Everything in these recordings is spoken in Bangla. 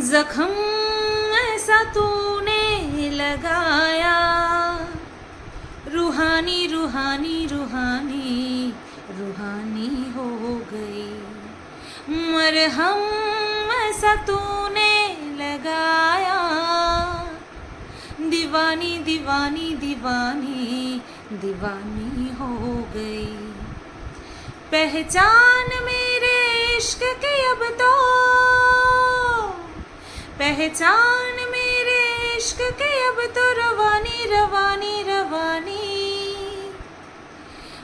जख्म ऐसा तूने लगाया। रूहानी रूहानी रूहानी रूहानी हो गई। मरहम ऐसा तूने लगाया। दीवानी दीवानी दीवानी दीवानी हो गई। पहचान मेरे इश्क की अब तो पहचान मेरे इश्क के, अब तो रवानी रवानी रवानी।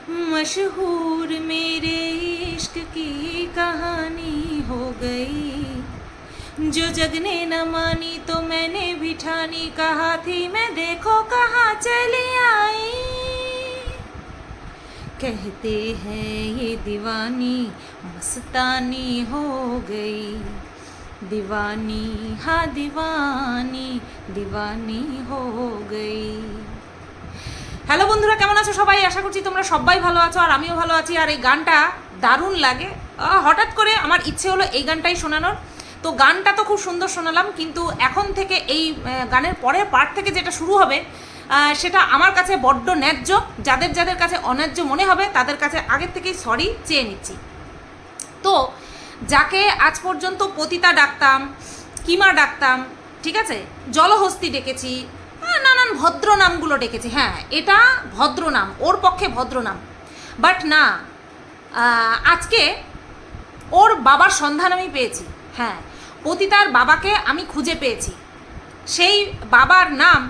मशहूर मेरे इश्क की कहानी हो गई। जो जग ने न मानी तो मैंने भी ठानी। कहा थी मैं, देखो कहाँ चली आई। कहते हैं ये दीवानी, मस्तानी हो गई। दीवानी हाँ दीवानी दीवानी हो गई হ্যালো বন্ধুরা কেমন আছো সবাই আশা করছি তোমরা সবাই ভালো আছো আর আমিও ভালো আছি আর এই গানটা দারুণ লাগে আহ, হঠাৎ করে আমার ইচ্ছে হলো এই গানটাই শোনানোর তো গানটা তো খুব সুন্দর শোনালাম কিন্তু এখন থেকে এই আহ, গানের পরের পার্ট থেকে যেটা শুরু হবে আহ, সেটা আমার কাছে বড্ড ন্যায্য যাদের যাদের কাছে অন্যায্য মনে হবে তাদের কাছে আগের থেকেই সরি চেয়ে নিচ্ছি তো যাকে আজ পর্যন্ত পতিতা ডাকতাম, কিমা ডাকতাম, ঠিক আছে? জলহস্তি ডেকেছি নানান ভদ্র নামগুলো ডেকেছি। হ্যাঁ এটা ভদ্র নাম ওর পক্ষে ভদ্র নাম বাট না আজকে ওর বাবার সন্ধান আমি পেয়েছি। হ্যাঁ পতিতার বাবাকে আমি খুঁজে পেয়েছি। সেই বাবার নাম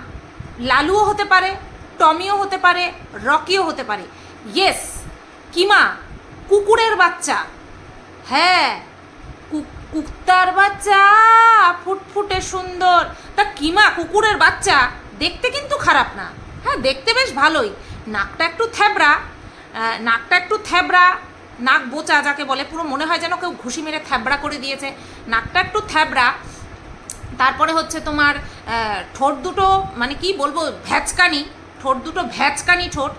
লালুও হতে পারে, টমিও হতে পারে, রকিও হতে পারে। ইয়েস কিমা, কুকুরের বাচ্চা। হ্যাঁ কু- কুত্তার বাচ্চা ফুটফুটে সুন্দর। তা কিমা, কুকুরের বাচ্চা? দেখতে কিন্তু খারাপ না। হ্যাঁ দেখতে বেশ ভালোই। নাকটা একটু থ্যাবড়া। নাকটা একটু থ্যাবড়া। নাক বোচা যাকে বলে, পুরো মনে হয় যেন কেউ ঘুষি মেরে থ্যাবড়া করে দিয়েছে। নাকটা একটু থ্যাবড়া। তারপরে হচ্ছে তোমার ঠোঁট দুটো মানে কি বলব, ভ্যাচকানি। ঠোঁট দুটো ভ্যাচকানি ঠোঁট।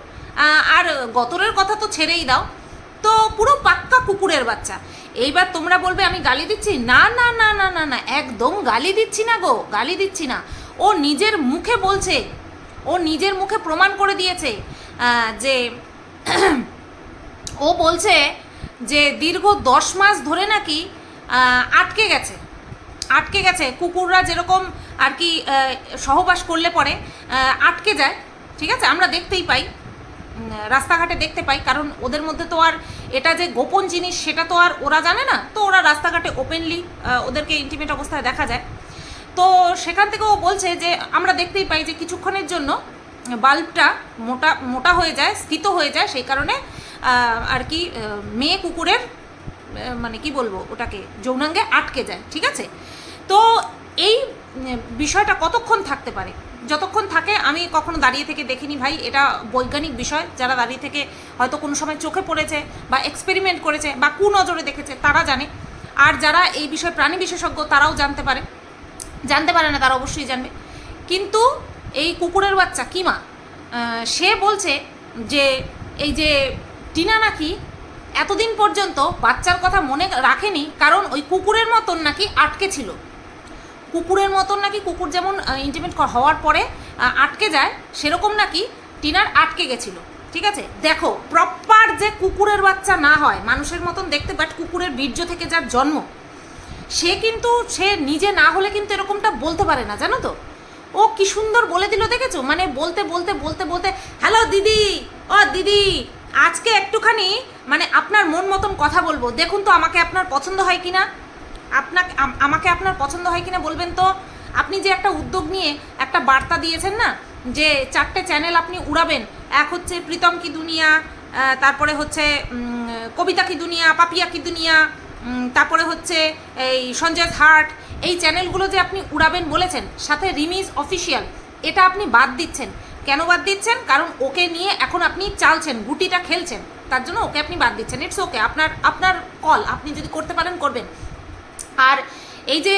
আর গতরের কথা তো ছেড়েই দাও। তো পুরো পাক্কা কুকুরের বাচ্চা। এইবার তোমরা বলবে, আমি গালি দিচ্ছি? না না না না না না, একদম গালি দিচ্ছি না গো, গালি দিচ্ছি না। ও নিজের মুখে বলছে, ও নিজের মুখে প্রমাণ করে দিয়েছে যে ও বলছে যে দীর্ঘ দশ মাস ধরে নাকি আটকে গেছে। আটকে গেছে। কুকুররা যেরকম আর কি সহবাস করলে পরে আটকে যায়। ঠিক আছে? আমরা দেখতেই পাই। রাস্তাঘাটে দেখতে পাই, কারণ ওদের মধ্যে তো আর এটা যে গোপন জিনিস, সেটা তো আর ওরা জানে না। তো ওরা রাস্তাঘাটে ওপেনলি ওদেরকে ইন্টিমেট অবস্থায় দেখা যায়। তো সেখান থেকে ও বলছে যে, আমরা দেখতেই পাই যে কিছুক্ষণের জন্য বাল্বটা মোটা মোটা হয়ে যায় স্থিত হয়ে যায়, সেই কারণে আর কি মেয়ে কুকুরের মানে কি বলব ওটাকে, যৌনাঙ্গে আটকে যায়, ঠিক আছে? তো এই বিষয়টা কতক্ষণ থাকতে পারে? যতক্ষণ থাকে, আমি কখনো দাঁড়িয়ে থেকে দেখিনি ভাই। এটা বৈজ্ঞানিক বিষয়। যারা দাঁড়িয়ে থেকে হয়তো কোনো সময় চোখে পড়েছে বা এক্সপেরিমেন্ট করেছে বা কুনজরে দেখেছে, তারা জানে। আর যারা এই বিষয়ে প্রাণী বিশেষজ্ঞ, তারাও জানতে পারে। জানতে পারে না, তারা অবশ্যই জানবে। কিন্তু এই কুকুরের বাচ্চা, কিমা সে বলছে যে, এই যে টিনা নাকি এতদিন পর্যন্ত বাচ্চার কথা মনে রাখেনি, কারণ ওই কুকুরের মতন নাকি আটকে ছিল। কুকুরের মতন নাকি কুকুর যেমন ইন্টিমেট হওয়ার পরে আটকে যায়, সেরকম নাকি টিনার আটকে গেছিল। ঠিক আছে? দেখো প্রপার যে কুকুরের বাচ্চা না হয়, মানুষের মতন দেখতে বাট কুকুরের বীর্য থেকে যার জন্ম, সে কিন্তু, সে নিজে না হলে কিন্তু এরকমটা বলতে পারে না, জানো তো? ও কি সুন্দর বলে দিল, দেখেছ? মানে বলতে বলতে বলতে বলতে হ্যালো দিদি! ও, দিদি! আজকে একটুখানি মানে আপনার মন মতন কথা বলব। দেখুন তো আমাকে আপনার পছন্দ হয় কিনা? আপনাকে আমাকে আপনার পছন্দ হয় কিনা বলবেন তো? আপনি যে একটা উদ্যোগ নিয়ে একটা বার্তা দিয়েছেন না, যে চারটে চ্যানেল আপনি উড়াবেন, এক হচ্ছে প্রীতম কি দুনিয়া তারপরে হচ্ছে কবিতা কি দুনিয়া, পাপিয়া কি দুনিয়া তারপরে হচ্ছে এই সঞ্জয় হার্ট এই চ্যানেলগুলো যে আপনি উড়াবেন বলেছেন, সাথে রিমিজ অফিসিয়াল এটা আপনি বাদ দিচ্ছেন। কেন বাদ দিচ্ছেন? কারণ ওকে নিয়ে এখন আপনি চালছেন, গুটিটা খেলছেন, তার জন্য ওকে আপনি বাদ দিচ্ছেন। ইটস ওকে আপনার আপনার কল আপনি যদি করতে পারেন, করবেন। আর এই যে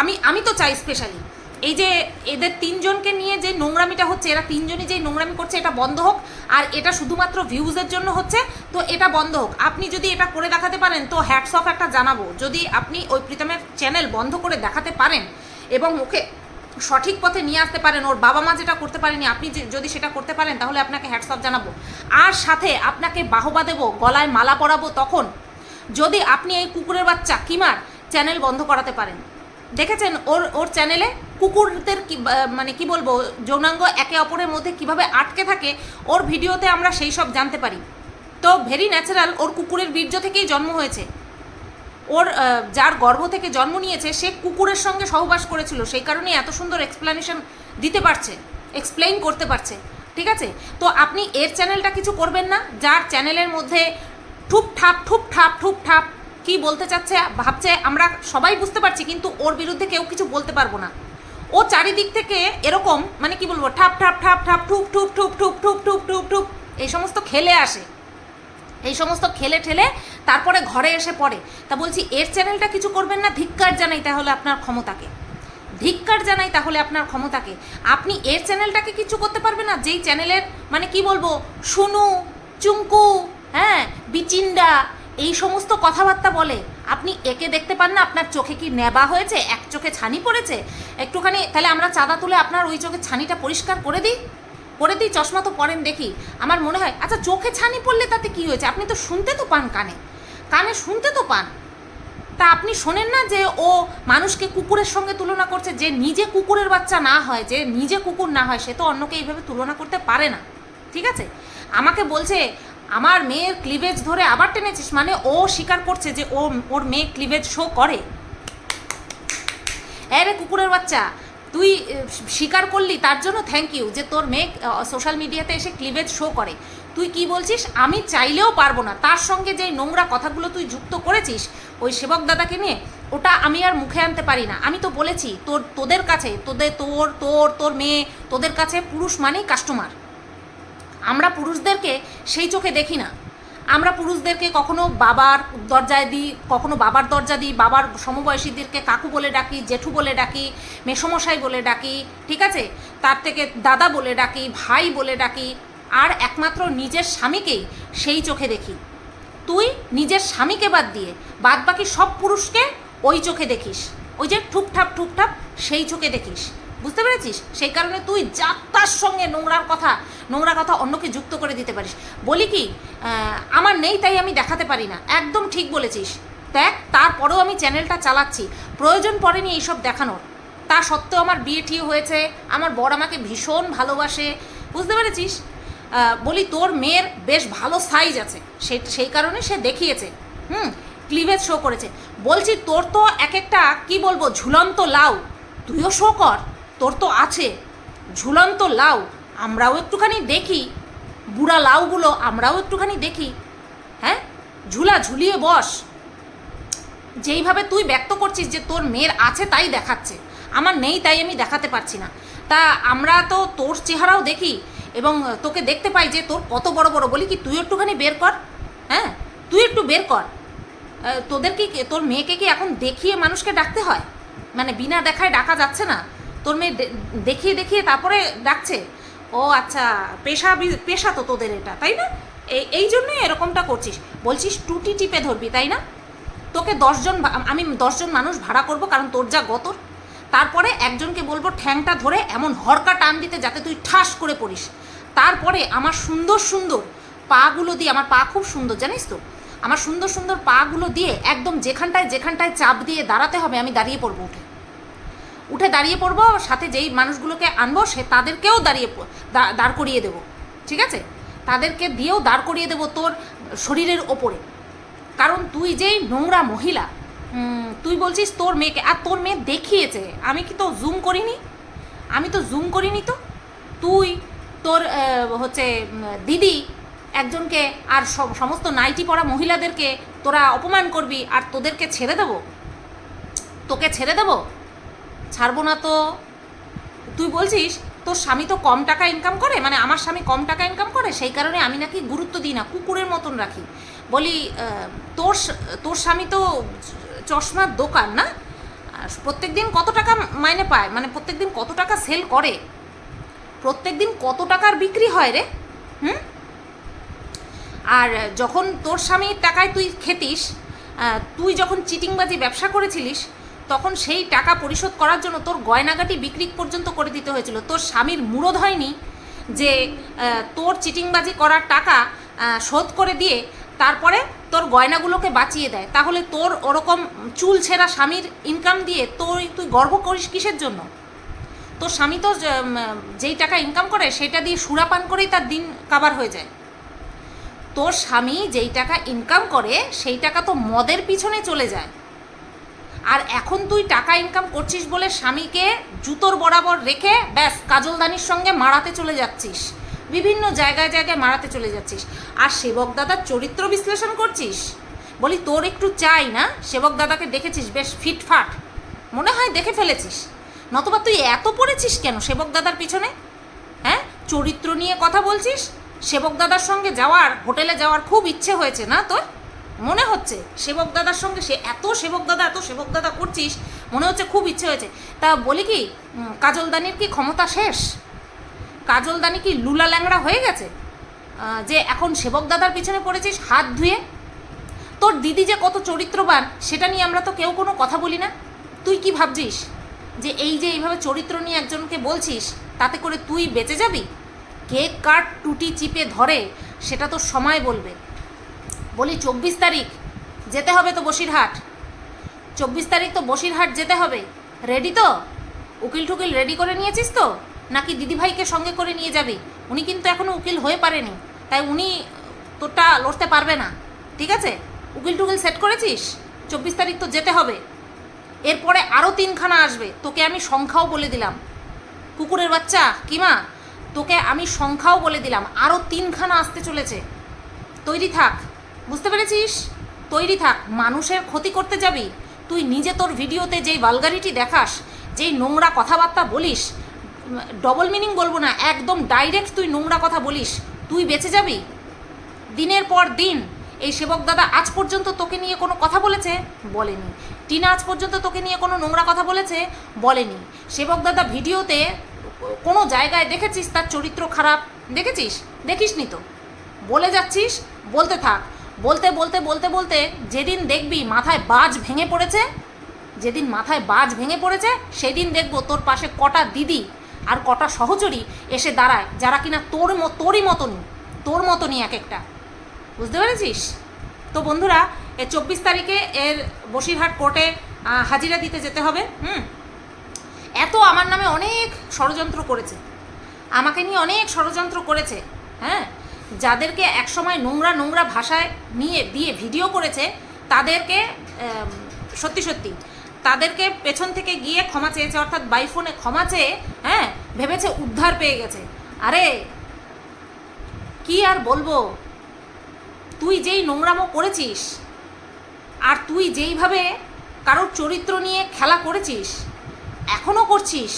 আমি আমি তো চাই স্পেশালি এই যে এদের তিনজনকে নিয়ে যে নোংরামিটা হচ্ছে, এরা তিনজনই যে নোংরামি করছে, এটা বন্ধ হোক। আর এটা শুধুমাত্র ভিউজের জন্য হচ্ছে, তো এটা বন্ধ হোক। আপনি যদি এটা করে দেখাতে পারেন, তো হ্যাটস অফ একটা জানাব। যদি আপনি ওই প্রীতমের চ্যানেল বন্ধ করে দেখাতে পারেন এবং ওকে সঠিক পথে নিয়ে আসতে পারেন, ওর বাবা মা যেটা করতে পারেনি, আপনি যদি সেটা করতে পারেন, তাহলে আপনাকে হ্যাটস অফ জানাব। আর সাথে আপনাকে বাহবা দেবো, গলায় মালা পরাবো তখন। যদি আপনি এই কুকুরের বাচ্চা, কিমার চ্যানেল বন্ধ করাতে পারেন। দেখেছেন? ওর ওর চ্যানেলে কুকুরদের কি মানে কি বলব, যৌনাঙ্গ একে অপরের মধ্যে কীভাবে আটকে থাকে, ওর ভিডিওতে আমরা সেই সব জানতে পারি। তো ভেরি ন্যাচারাল ওর কুকুরের বীর্য থেকেই জন্ম হয়েছে। ওর যার গর্ভ থেকে জন্ম নিয়েছে, সে কুকুরের সঙ্গে সহবাস করেছিল, সেই কারণেই এত সুন্দর এক্সপ্লেনেশন দিতে পারছে এক্সপ্লেইন করতে পারছে, ঠিক আছে? তো আপনি এর চ্যানেলটা কিছু করবেন না, যার চ্যানেলের মধ্যে ঠুপ ঠাপ ঠুপ ঠাপ ঠুপ ঠাপ কি বলতে চাচ্ছে, ভাবছে, আমরা সবাই বুঝতে পারছি, কিন্তু ওর বিরুদ্ধে কেউ কিছু বলতে পারব না। ও চারিদিক থেকে এরকম মানে কি বলব, ঠাপ ঠাপ ঠাপ ঠাপ, ঠুপ ঠুপ ঠুপ ঠুপ ঠুপ ঠুপ ঠুপ ঠুপ, এই সমস্ত খেলে আসে। এই সমস্ত খেলে ঠেলে তারপরে ঘরে এসে পড়ে। তা বলছি, এর চ্যানেলটা কিছু করবেন না? ধিক্কার জানাই তাহলে আপনার ক্ষমতাকে। ধিক্কার জানাই তাহলে আপনার ক্ষমতাকে। আপনি এর চ্যানেলটাকে কিছু করতে পারবেন না? যেই চ্যানেলের মানে কি বলব, সুনু, চুঙ্কু হ্যাঁ বিচিন্ডা এই সমস্ত কথাবার্তা বলে আপনি একে দেখতে পান না? আপনার চোখে কি নেবা হয়েছে? এক চোখে ছানি পড়েছে? একটুখানি তাহলে আমরা চাঁদা তুলে আপনার ওই চোখে ছানিটা পরিষ্কার করে দিই? করে দিই? চশমা তো পরেন, দেখি। আমার মনে হয় আচ্ছা চোখে ছানি পড়লে তাতে কি হয়েছে? আপনি তো শুনতে তো পান কানে। কানে শুনতে তো পান। তা আপনি শোনেন না যে ও মানুষকে কুকুরের সঙ্গে তুলনা করছে, যে নিজে কুকুরের বাচ্চা না হয়, যে নিজে কুকুর না হয়, সে তো অন্যকে এইভাবে তুলনা করতে পারে না। ঠিক আছে? আমাকে বলছে আমার মেয়ের ক্লিভেজ ধরে আবার টেনেছিস? মানে ও স্বীকার করছে যে ও ওর মেয়ে ক্লিভেজ শো করে। রে কুকুরের বাচ্চা, তুই স্বীকার করলি, তার জন্য থ্যাংক ইউ যে তোর মেয়ে সোশ্যাল মিডিয়াতে এসে ক্লিভেজ শো করে। তুই কি বলছিস? আমি চাইলেও পারব না। তার সঙ্গে যে নোংরা কথাগুলো তুই যুক্ত করেছিস, ওই সেবক দাদাকে নিয়ে, ওটা আমি আর মুখে আনতে পারি না। আমি তো বলেছি, তোর, তোদের কাছে, তোদের, তোর তোর তোর মেয়ে, তোদের কাছে পুরুষ মানেই কাস্টমার আমরা পুরুষদেরকে সেই চোখে দেখি না। আমরা পুরুষদেরকে কখনো বাবার দরজায় দিই, কখনো বাবার দরজা দিই, বাবার সমবয়সীদেরকে কাকু বলে ডাকি, জেঠু বলে ডাকি, মেসমশাই বলে ডাকি, ঠিক আছে? তার থেকে দাদা বলে ডাকি, ভাই বলে ডাকি, আর একমাত্র নিজের স্বামীকেই সেই চোখে দেখি। তুই নিজের স্বামীকে বাদ দিয়ে বাদ বাকি সব পুরুষকে ওই চোখে দেখিস। ওই যে ঠুকঠাপ ঠুকঠাপ সেই চোখে দেখিস। বুঝতে পেরেছিস? সেই কারণে তুই যাত্রার সঙ্গে নোংরার কথা, নোংরা কথা অন্যকে যুক্ত করে দিতে পারিস। বলি কি আমার নেই তাই আমি দেখাতে পারি না। একদম ঠিক বলেছিস। দেখ, তারপরেও আমি চ্যানেলটা চালাচ্ছি। প্রয়োজন পড়েনি এইসব দেখানোর। তা সত্ত্বেও আমার বিয়ে ঠিক হয়েছে, আমার বর আমাকে ভীষণ ভালোবাসে। বুঝতে পেরেছিস? বলি তোর মেয়ের বেশ ভালো সাইজ আছে। সে, সেই কারণে সে দেখিয়েছে। হুম ক্লিভেজ শো করেছে। বলছি তোর তো এক একটা, কি বলব, ঝুলন্ত লাউ। তুইও শো কর। তোর তো আছে। ঝুলন্ত লাউ, আমরাও একটুখানি দেখি। বুড়া লাউগুলো আমরাও একটুখানি দেখি। হ্যাঁ? ঝুলা ঝুলিয়ে বস। যেইভাবে তুই ব্যক্ত করছিস যে তোর মেয়ের আছে তাই দেখাচ্ছে। আমার নেই তাই আমি দেখাতে পারছি না। তা আমরা তো তোর চেহারাও দেখি এবং তোকে দেখতে পাই যে তোর কত বড় বড়। বলি কি তুই একটুখানি বের কর। হ্যাঁ? তুই একটু বের কর। তোদের কি, তোর মেয়েকে কি এখন দেখিয়ে মানুষকে ডাকতে হয়? মানে বিনা দেখায় ডাকা যাচ্ছে না? তোর মেয়ে দেখিয়ে দেখিয়ে তারপরে ডাকছে। ও আচ্ছা পেশা পেশা তো তোদের এটা, তাই না? এই এই জন্যই এরকমটা করছিস। বলছিস টুটি টিপে ধরবি, তাই না? তোকে দশজন আমি দশজন মানুষ ভাড়া করব কারণ তোর যা গতর। তারপরে একজনকে বলব ঠ্যাংটা ধরে এমন হরকা টান দিতে যাতে তুই ঠাস করে পড়িস। তারপরে আমার সুন্দর সুন্দর পাগুলো দিয়ে আমার পা খুব সুন্দর, জানিস তো? আমার সুন্দর সুন্দর পাগুলো দিয়ে একদম যেখানটায় যেখানটায় চাপ দিয়ে দাঁড়াতে হবে, আমি দাঁড়িয়ে পড়ব উঠে। উঠে দাঁড়িয়ে পড়ব, সাথে যেই মানুষগুলোকে আনব, সে তাদেরকেও দাঁড়িয়ে দাঁড় করিয়ে দেবো। ঠিক আছে? তাদেরকে দিয়েও দাঁড় করিয়ে দেবো তোর শরীরের ওপরে। কারণ তুই যেই নোংরা মহিলা তুই বলছিস তোর মেয়েকে, আর তোর মেয়ে দেখিয়েছে। আমি কি তো জুম করিনি? আমি তো জুম করিনি তো? তুই, তোর হচ্ছে দিদি একজনকে আর সমস্ত নাইটি পরা মহিলাদেরকে তোরা অপমান করবি, আর তোদেরকে ছেড়ে দেবো? তোকে ছেড়ে দেবো? ছাড়বো না তো। তুই বলছিস, তোর স্বামী তো কম টাকা ইনকাম করে? মানে আমার স্বামী কম টাকা ইনকাম করে, সেই কারণে আমি নাকি গুরুত্ব দিই না, কুকুরের মতন রাখি। বলি তোর তোর স্বামী তো চশমার দোকান না? প্রত্যেক দিন কত টাকা মাইনে পায়? মানে প্রত্যেক দিন কত টাকা সেল করে? প্রত্যেক দিন কত টাকার বিক্রি হয় রে? হুম? আর যখন তোর স্বামীর টাকায় তুই খেতিস তুই যখন চিটিংবাজি ব্যবসা করেছিলিস তখন সেই টাকা পরিশোধ করার জন্য তোর গয়নাগাটি বিক্রি পর্যন্ত করে দিতে হয়েছিল। তোর স্বামীর মুরদ হয়নি যে তোর চিটিংবাজি করার টাকা শোধ করে দিয়ে তারপরে তোর গয়নাগুলোকে বাঁচিয়ে দেয়। তাহলে তোর ওরকম চুল ছেঁড়া স্বামীর ইনকাম দিয়ে তোর তুই গর্ব করিস কিসের জন্য? তোর স্বামী তো যেই টাকা ইনকাম করে সেটা দিয়ে সুরাপান করেই তার দিন কাবার হয়ে যায়। তোর স্বামী যেই টাকা ইনকাম করে, সেই টাকা তো মদের পিছনে চলে যায়। আর এখন তুই টাকা ইনকাম করছিস বলে স্বামীকে জুতোর বরাবর রেখে ব্যাস কাজলদানির সঙ্গে মারাতে চলে যাচ্ছিস। বিভিন্ন জায়গায় জায়গায় মারাতে চলে যাচ্ছিস। আর সেবক দাদার চরিত্র বিশ্লেষণ করছিস? বলি তোর একটু চাই না? সেবক দাদাকে দেখেছিস বেশ ফিটফাট। মনে হয় দেখে ফেলেছিস। নতুবা তুই এত পড়েছিস কেন সেবক দাদার পিছনে? হ্যাঁ? চরিত্র নিয়ে কথা বলছিস? সেবক দাদার সঙ্গে যাওয়ার, হোটেলে যাওয়ার খুব ইচ্ছে হয়েছে না তোর? মনে হচ্ছে সেবক দাদার সঙ্গে সে এত সেবক দাদা, এত সেবক দাদা করছিস, মনে হচ্ছে খুব ইচ্ছে হয়েছে। তা বলি কি কাজলদানির কি ক্ষমতা শেষ? কাজলদানি কি লুলা ল্যাংড়া হয়ে গেছে? যে এখন সেবক দাদার পিছনে পড়েছিস হাত ধুয়ে? তোর দিদি যে কত চরিত্রবান, সেটা নিয়ে আমরা তো কেউ কোনো কথা বলি না। তুই কি ভাবছিস যে এই যে এইভাবে চরিত্র নিয়ে একজনকে বলছিস, তাতে করে তুই বেঁচে যাবি? কে কার টুটি চিপে ধরে, সেটা তো সময় বলবে। বলি চব্বিশ তারিখ। যেতে হবে তো বসিরহাট। চব্বিশ তারিখ তো বসিরহাট যেতে হবে। রেডি তো? উকিল ঠুকিল রেডি করে নিয়েছিস তো? নাকি দিদিভাইকে সঙ্গে করে নিয়ে যাবি? উনি কিন্তু এখনও উকিল হয়ে পারেনি। তাই উনি তোরটা লড়তে পারবে না। ঠিক আছে? উকিল টুকিল সেট করেছিস? চব্বিশ তারিখ তো যেতে হবে। এরপরে আরও তিনখানা আসবে। তোকে আমি সংখ্যাও বলে দিলাম। কুকুরের বাচ্চা কিমা তোকে আমি সংখ্যাও বলে দিলাম। আরও তিনখানা আসতে চলেছে। তৈরি থাক। বুঝতে পেরেছিস? তৈরি থাক, মানুষের ক্ষতি করতে যাবি। তুই নিজে তোর ভিডিওতে যেই ভালগারিটি দেখাস, যেই নোংরা কথাবার্তা বলিস ডবল মিনিং বলব না, একদম ডাইরেক্ট তুই নোংরা কথা বলিস, তুই বেঁচে যাবি? দিনের পর দিন, এই সেবক দাদা আজ পর্যন্ত তোকে নিয়ে কোনো কথা বলেছে? বলেনি। টিনা আজ পর্যন্ত তোকে নিয়ে কোনো নোংরা কথা বলেছে? বলেনি। সেবক দাদা ভিডিওতে কোনো জায়গায় দেখেছিস তার চরিত্র খারাপ? দেখেছিস? দেখিসনি তো। বলে যাচ্ছিস? বলতে থাক। বলতে বলতে বলতে বলতে যেদিন দেখবি মাথায় বাজ ভেঙে পড়েছে, যেদিন মাথায় বাজ ভেঙে পড়েছে, সেদিন দেখব তোর পাশে কটা দিদি আর কটা সহচরী এসে দাঁড়ায়, যারা কিনা তোর তোরই মতনই, তোর মতনই এক একটা বুঝতে পেরেছিস? তো বন্ধুরা, এ চব্বিশ তারিখে এর বসিরহাট কোর্টে হাজিরা দিতে যেতে হবে, হুম? এত আমার নামে অনেক ষড়যন্ত্র করেছে। আমাকে নিয়ে অনেক ষড়যন্ত্র করেছে হ্যাঁ? যাদেরকে একসময় নোংরা নোংরা ভাষায় নিয়ে, দিয়ে ভিডিও করেছে, তাদেরকে সত্যি সত্যি, তাদেরকে পেছন থেকে গিয়ে ক্ষমা চেয়েছে, অর্থাৎ বাইফোনে ক্ষমা চেয়ে হ্যাঁ ভেবেছে উদ্ধার পেয়ে গেছে। আরে, কি আর বলব? তুই যেই নোংরামো করেছিস, আর তুই যেইভাবে কারোর চরিত্র নিয়ে খেলা করেছিস এখনও করছিস,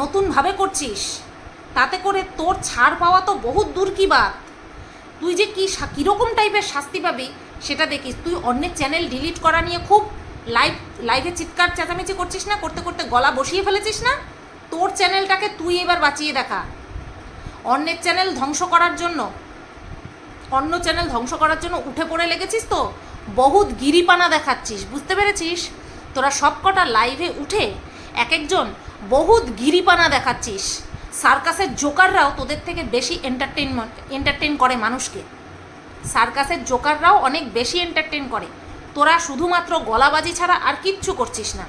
নতুনভাবে করছিস, তাতে করে তোর ছাড় পাওয়া তো বহুত দূর কি বাত তুই যে কী কীরকম টাইপের শাস্তি পাবি, সেটা দেখিস। তুই অন্যের চ্যানেল ডিলিট করা নিয়ে খুব লাইভ লাইভে চিৎকার, চেঁচামেচি করছিস না? করতে করতে গলা বসিয়ে ফেলেছিস না? তোর চ্যানেলটাকে তুই এবার বাঁচিয়ে দেখা। অন্যের চ্যানেল ধ্বংস করার জন্য, অন্য চ্যানেল ধ্বংস করার জন্য উঠে পড়ে লেগেছিস তো? বহুত গিরিপানা দেখাচ্ছিস, বুঝতে পেরেছিস? তোরা সবকটা লাইভে উঠে এক একজন বহুত গিরিপানা দেখাচ্ছিস। সার্কাসের জোকাররাও তোদের থেকে বেশি এন্টারটেনমেন্ট এন্টারটেন করে মানুষকে। সার্কাসের জোকাররাও অনেক বেশি এন্টারটেন করে। তোরা শুধুমাত্র গলাবাজি ছাড়া আর কিচ্ছু করছিস না।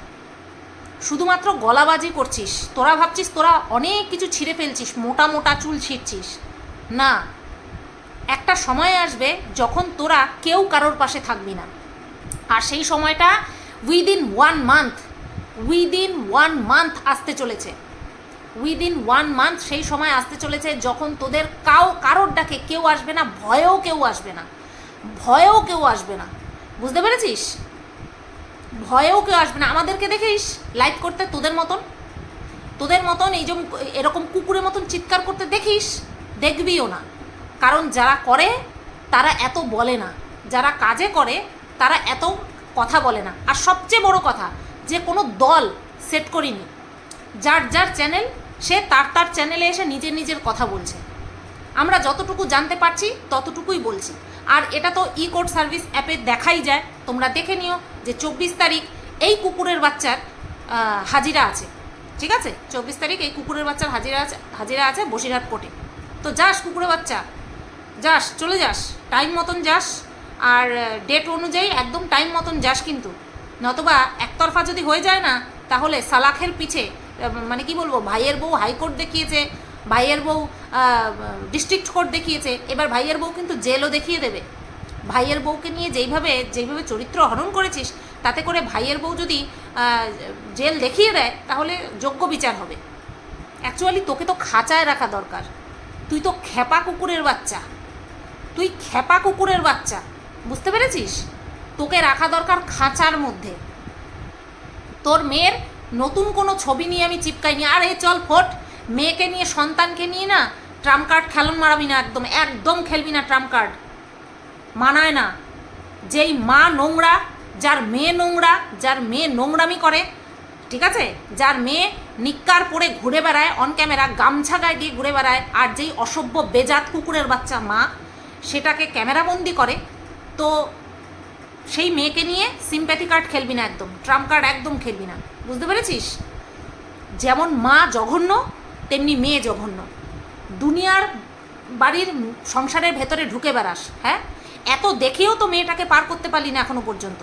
শুধুমাত্র গলাবাজি করছিস। তোরা ভাবছিস তোরা অনেক কিছু ছিঁড়ে ফেলছিস, মোটা মোটা চুল ছিঁড়ছিস। না, একটা সময় আসবে যখন তোরা কেউ কারোর পাশে থাকবি না। আর সেই সময়টা within one month within one month আসতে চলেছে। উইদিন ওয়ান মান্থ সেই সময় আসতে চলেছে যখন তোদের কাউ কারোর ডাকে কেউ আসবে না, ভয়েও কেউ আসবে না। ভয়েও কেউ আসবে না। বুঝতে পেরেছিস? ভয়েও কেউ আসবে না। আমাদেরকে দেখিস লাইভ করতে তোদের মতন। তোদের মতন এই এরকম কুকুরের মতন চিৎকার করতে দেখিস, দেখবিও না। কারণ যারা করে, তারা এত বলে না। যারা কাজে করে, তারা এত কথা বলে না। আর সবচেয়ে বড় কথা, যে কোনো দল সেট করিনি। যার যার চ্যানেল সে তার তার চ্যানেলে এসে নিজের নিজের কথা বলছে। আমরা যতটুকু জানতে পারছি, ততটুকুই বলছি। আর এটা তো ই কোর্ট সার্ভিস অ্যাপে দেখাই যায়। তোমরা দেখে নিও যে চব্বিশ তারিখ এই কুকুরের বাচ্চার হাজিরা আছে। ঠিক আছে? চব্বিশ তারিখ এই কুকুরের বাচ্চার হাজিরা আছে হাজিরা আছে বসিরহাট কোর্টে। তো যাস কুকুরের বাচ্চা, যাস, চলে যাস। টাইম মতন যাস। আর ডেট অনুযায়ী একদম টাইম মতন যাস কিন্তু। নতবা একতরফা যদি হয়ে যায় না, তাহলে সালাখের পিছে মানে কি বলব, ভাইয়ের বউ হাইকোর্ট দেখিয়েছে, ভাইয়ের বউ ডিস্ট্রিক্ট কোর্ট দেখিয়েছে, এবার ভাইয়ের বউ কিন্তু জেলও দেখিয়ে দেবে। ভাইয়ের বউকে নিয়ে যেইভাবে যেইভাবে চরিত্র হরণ করেছিস, তাতে করে ভাইয়ের বউ যদি জেল দেখিয়ে দেয়, তাহলে যোগ্য বিচার হবে। অ্যাকচুয়ালি তোকে তো খাঁচায় রাখা দরকার। তুই তো খেপা কুকুরের বাচ্চা। তুই খেপা কুকুরের বাচ্চা। বুঝতে পেরেছিস? তোকে রাখা দরকার খাঁচার মধ্যে। তোর মেয়ের নতুন কোনো ছবি নিয়ে আমি চিপকাইনি। আর আরে চল ফোট, মেয়েকে নিয়ে, সন্তানকে নিয়ে না ট্রাম্প কার্ড খেলন মারাবি না একদম একদম খেলবি না ট্রাম্প কার্ড। মানায় না। যেই মা নোংরা, যার মেয়ে নোংরা, যার মেয়ে নোংরামি করে, ঠিক আছে? যার মেয়ে নিক্কার পরে ঘুরে বেড়ায় অন ক্যামেরা গামছা গায়ে দিয়ে ঘুরে বেড়ায়, আর যেই অসভ্য বেজাত কুকুরের বাচ্চা মা, সেটাকে ক্যামেরাবন্দি করে। তো সেই মেয়েকে নিয়ে সিম্প্যাথি কার্ড খেলবি না একদম ট্রাম্প কার্ড একদম খেলবি না, বুঝতে পেরেছিস? যেমন মা জঘন্য, তেমনি মেয়ে জঘন্য। দুনিয়ার বাড়ির সংসারের ভেতরে ঢুকে বেড়াস হ্যাঁ? এত দেখেও তো মেয়েটাকে পার করতে পারলি না এখনও পর্যন্ত।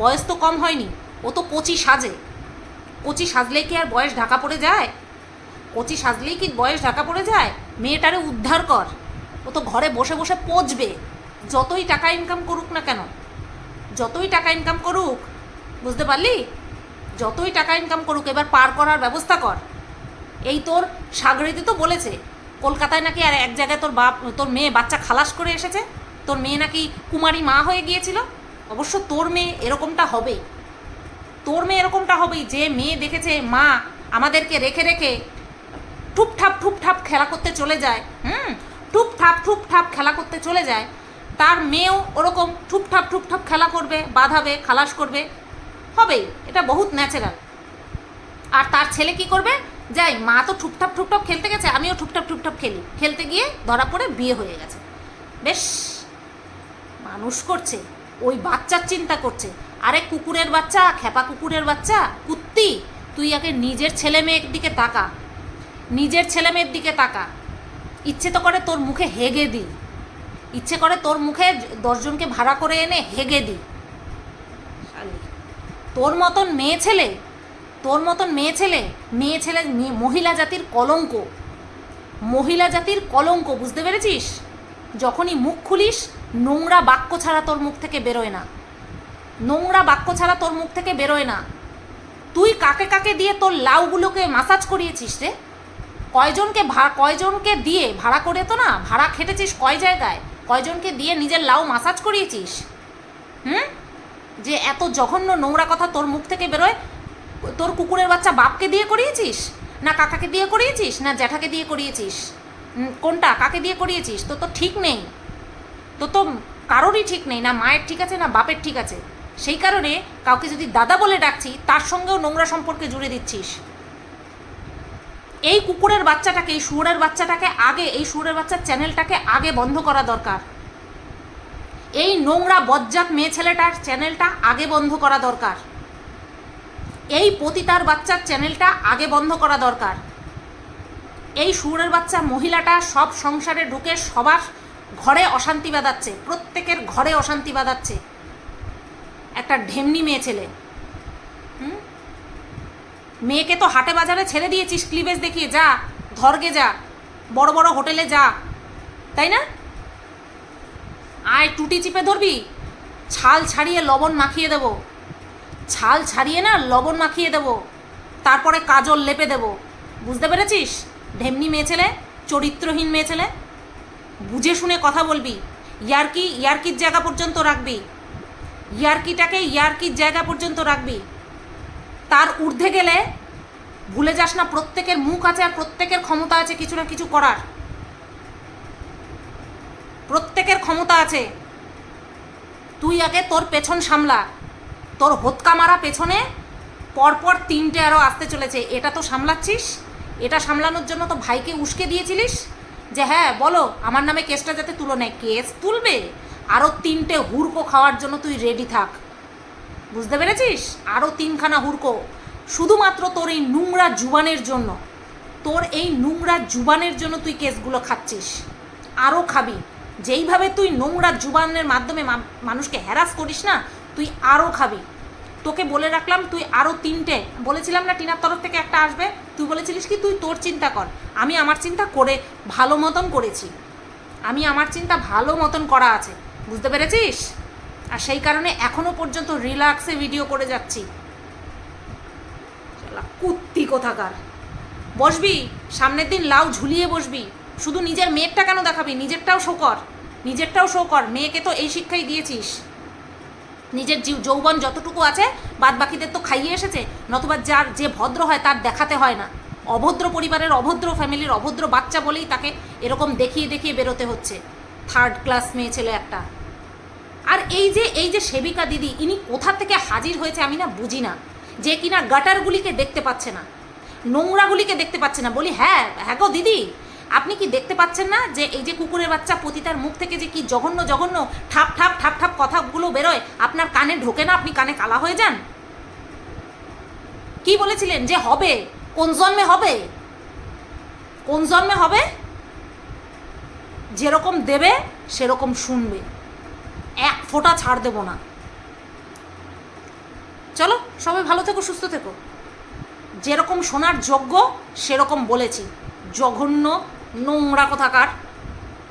বয়স তো কম হয়নি, ও তো কচি সাজে। কচি সাজলেই কি আর বয়স ঢাকা পড়ে যায়? কচি সাজলেই কি বয়স ঢাকা পড়ে যায়? মেয়েটারে উদ্ধার কর। ও তো ঘরে বসে বসে পচবে। যতই টাকা ইনকাম করুক না কেন যতই টাকা ইনকাম করুক, বুঝতে পারলি? যতই টাকা ইনকাম করুক, এবার পার করার ব্যবস্থা কর। এই তোর সাগরিতে তো বলেছে, কলকাতায় নাকি আর এক জায়গায় তোর বাপ, তোর মেয়ে বাচ্চা খালাস করে এসেছে। তোর মেয়ে নাকি কুমারী মা হয়ে গিয়েছিল। অবশ্য তোর মেয়ে এরকমটা হবেই। তোর মেয়ে এরকমটা হবেই, যে মেয়ে দেখেছে, মা আমাদেরকে রেখে রেখে ঠুপঠাপ ঠুপঠাপ খেলা করতে চলে যায়, হুম? ঠুপঠাপ ঠুপঠাপ খেলা করতে চলে যায়। তার মেয়েও ওরকম ঠুপঠাপ ঠুপঠাপ খেলা করবে, বাঁধাবে, খালাস করবে। হবেই, এটা বহুত ন্যাচারাল আর তার ছেলে কি করবে? যাই, মা তো ঠুপঠাপ ঠুপঠাপ খেলতে গেছে, আমিও ঠুপঠাপ ঠুপঠাপ খেলি। খেলতে গিয়ে ধরা পড়ে বিয়ে হয়ে গেছে। বেশ, মানুষ করছে, ওই বাচ্চার চিন্তা করছে। আরে কুকুরের বাচ্চা খেপা কুকুরের বাচ্চা, কুত্তি, তুই আগে নিজের ছেলে মেয়ের দিকে তাকা। নিজের ছেলে মেয়ের দিকে তাকা। ইচ্ছে তো করে তোর মুখে হেগে দিই। ইচ্ছে করে তোর মুখে দশজনকে ভাড়া করে এনে হেগে শালি। তোর মতন মেয়ে ছেলে, তোর মতন মেয়ে ছেলে মেয়ে ছেলে মহিলা জাতির কলঙ্ক। মহিলা জাতির কলঙ্ক, বুঝতে পেরেছিস? যখনই মুখ খুলিস, নোংরা বাক্য ছাড়া তোর মুখ থেকে বেরোয় না। নোংরা বাক্য ছাড়া তোর মুখ থেকে বেরোয় না। তুই কাকে কাকে দিয়ে তোর লাউগুলোকে মাসাজ করিয়েছিস রে? কয়জনকে ভা, কয়জনকে দিয়ে ভাড়া করে তো না? ভাড়া খেটেছিস কয় জায়গায়? কয়জনকে দিয়ে নিজের লাউ মাসাজ করিয়েছিস? হুম? যে এত জঘন্য নোংরা কথা তোর মুখ থেকে বেরোয়? তোর কুকুরের বাচ্চা বাপকে দিয়ে করিয়েছিস? না কাকাকে দিয়ে করিয়েছিস? না জ্যাঠাকে দিয়ে করিয়েছিস? কোনটা? কাকে দিয়ে করিয়েছিস? তো তো ঠিক নেই। তো তো কারোরই ঠিক নেই, না মায়ের ঠিক আছে, না বাপের ঠিক আছে। সেই কারণে কাউকে যদি দাদা বলে ডাকছি, তার সঙ্গেও নোংরা সম্পর্কে জুড়ে দিচ্ছিস। এই কুকুরের বাচ্চাটাকে, এই শুয়োরের বাচ্চাটাকে আগে, এই শুয়োরের বাচ্চার চ্যানেলটাকে আগে বন্ধ করা দরকার। এই নোংরা, বজ্জাত মেয়ে ছেলেটার চ্যানেলটা আগে বন্ধ করা দরকার। এই পতিতার বাচ্চার চ্যানেলটা আগে বন্ধ করা দরকার। এই সুরের বাচ্চা মহিলাটা সব সংসারে ঢুকে সবার ঘরে অশান্তি বাঁধাচ্ছে, প্রত্যেকের ঘরে অশান্তি বাঁধাচ্ছে। একটা ঢেমনি মেয়ে ছেলে। হুম? মেয়েকে তো হাটে বাজারে ছেড়ে দিয়েছিস ক্লিভেজ দেখিয়ে যা, ধর্গে যা, বড় বড় হোটেলে যা, তাই না? আয়, টুটি চিপে ধরবি, ছাল ছাড়িয়ে লবণ মাখিয়ে দেবো। ছাল ছাড়িয়ে না, লবণ মাখিয়ে দেবো। তারপরে কাজল লেপে দেবো। বুঝতে পেরেছিস? ঢেমনি মেয়ে ছেলে, চরিত্রহীন মেয়ে ছেলে। বুঝে শুনে কথা বলবি। ইয়ার্কি, ইয়ার্কির জায়গা পর্যন্ত রাখবি। ইয়ার্কিটাকে ইয়ার্কির জায়গা পর্যন্ত রাখবি। তার ঊর্ধ্বে গেলে ভুলে যাস না, প্রত্যেকের মুখ আছে আর প্রত্যেকের ক্ষমতা আছে কিছু না কিছু করার। প্রত্যেকের ক্ষমতা আছে। তুই আগে তোর পেছন সামলা। তোর হোতকা মারা পেছনে পরপর তিনটে আরও আসতে চলেছে। এটা তো সামলাচ্ছিস? এটা সামলানোর জন্য তো ভাইকে উস্কে দিয়েছিলিস? যে হ্যাঁ বলো, আমার নামে কেসটা যাতে তুলো নেয়। কেস তুলবে? আরও তিনটে হুড়কো খাওয়ার জন্য তুই রেডি থাক। বুঝতে পেরেছিস? আরও তিনখানা হুড়কো। শুধুমাত্র তোর এই নোংরা জুবানের জন্য। তোর এই নোংরা জুবানের জন্য তুই কেসগুলো খাচ্ছিস। আরও খাবি। যেইভাবে তুই নোংরা জুবানের মাধ্যমে মানুষকে হ্যারাস করিস না, তুই আরও খাবি। তোকে বলে রাখলাম, তুই আরও তিনটে বলেছিলাম না টিনার তরফ থেকে একটা আসবে? তুই বলেছিলিস কি, তুই তোর চিন্তা কর। আমি আমার চিন্তা করে ভালো মতন করেছি। আমি আমার চিন্তা ভালো মতন করা আছে। বুঝতে পেরেছিস? আর সেই কারণে এখনও পর্যন্ত রিল্যাক্সে ভিডিও করে যাচ্ছি। কুত্তি কোথাকার। বসবি, সামনের দিন লাউ ঝুলিয়ে বসবি। শুধু নিজের মেয়েরটা কেন দেখাবি? নিজেরটাও শো কর। নিজেরটাও শো কর। মেয়েকে তো এই শিক্ষাই দিয়েছিস। নিজের জীব, যৌবন যতটুকু আছে বাদ বাকিদের তো খাইয়ে এসেছে। নতুবা যার যে ভদ্র হয়, তার দেখাতে হয় না। অভদ্র পরিবারের অভদ্র ফ্যামিলির অভদ্র বাচ্চা বলেই তাকে এরকম দেখিয়ে দেখিয়ে বেরোতে হচ্ছে। থার্ড ক্লাস মেয়ে ছেলে একটা। আর এই যে এই যে সেবিকা দিদি, ইনি কোথা থেকে হাজির হয়েছে আমি না বুঝি না। যে কিনা গাটারগুলিকে দেখতে পাচ্ছে না, নোংরাগুলিকে দেখতে পাচ্ছে না। বলি হ্যাঁ হ্যাঁ গো দিদি, আপনি কি দেখতে পাচ্ছেন না যে এই যে কুকুরের বাচ্চা পতিতার মুখ থেকে যে কি জঘন্য জঘন্য, ঠাপ ঠাপ ঠাপ ঠাপ কথাগুলো বেরোয়? আপনার কানে ঢোকে না? আপনি কানে কালা হয়ে যান? কি বলেছিলেন? যে হবে? কোন জন্মে হবে? কোন জন্মে হবে? যেরকম দেবে, সেরকম শুনবে। এক ফোঁটা ছাড় দেব না। চলো, সবাই ভালো থেকো, সুস্থ থেকো। যেরকম শোনার যোগ্য, সেরকম বলেছি। জঘন্য নোংরা কোথাকার।